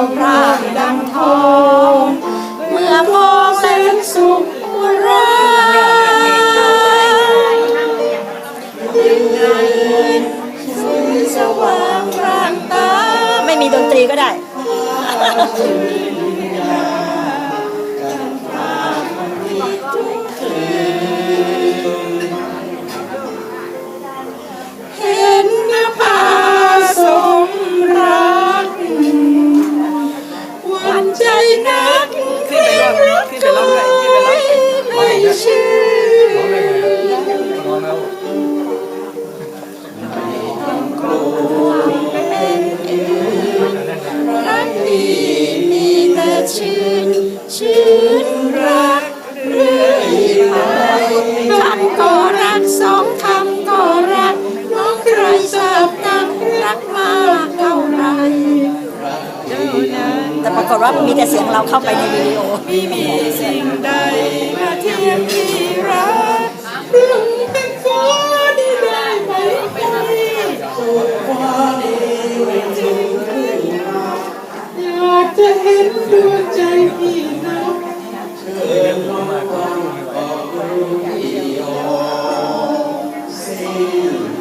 องพระดังทอง เมื่อพอเแสนสุขราดึงเงินสุนสว่างร่างตา ไม่มีดนตรีก็ได้ รักมากเท่าไรแต่ปรากฏว่ามีแต่เสียงเราเข้าไปในวิดีโอไม่มีสิ่งใดมาเทียบที่รักเรื่องเป็นฟ้าได้ได้ไหมโอ้ฟ้าดีจริงขึ้นมาอยากจะเห็นดวงใจพี่นะเชิญมาฟังบอกรู้พี่โอสิ่ง